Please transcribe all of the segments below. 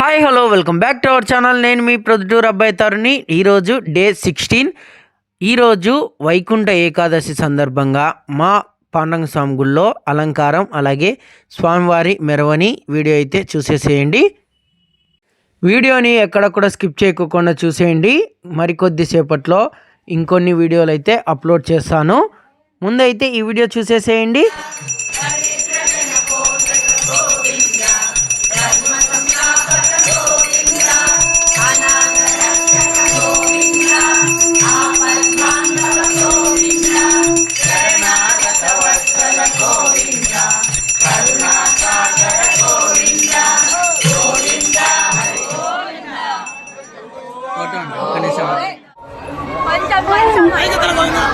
Hi hello welcome back to our channel నేను మీ ప్రొద్దుటూరు అబ్బాయి తరుణి. ఈరోజు డే సిక్స్టీన్. ఈరోజు వైకుంఠ ఏకాదశి సందర్భంగా మా పాండంగ స్వామి గుళ్ళో అలంకారం అలాగే స్వామివారి మెరవని వీడియో అయితే చూసేసేయండి. వీడియోని ఎక్కడ కూడా స్కిప్ చేయకుండా చూసేయండి. మరికొద్దిసేపట్లో ఇంకొన్ని వీడియోలు అయితే అప్లోడ్ చేస్తాను. ముందైతే ఈ వీడియో చూసేసేయండి. కొంచెం కొంచెం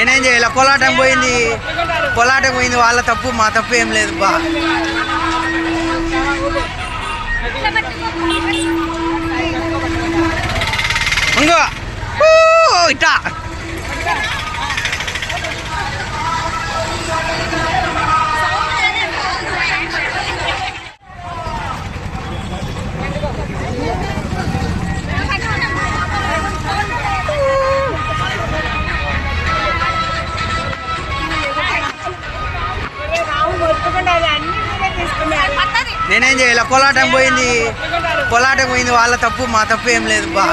నేనేం చేయాలి? కోలాటం పోయింది. కోలాటం పోయింది. వాళ్ళ తప్పు మా తప్పు ఏం లేదు. బా. ఇంకో ఇట్టా నేనేం చేయాలి? కోలాటం పోయింది. కోలాటం పోయింది. వాళ్ళ తప్పు మా తప్పు ఏం లేదు బా.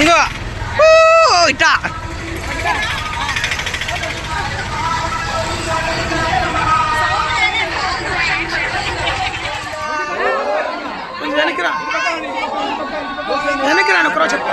ఇంకో ఊ, ఇట్టా. కొంచెం వెనక్కి రా వెనక్కి రాను క్రో చెప్తా.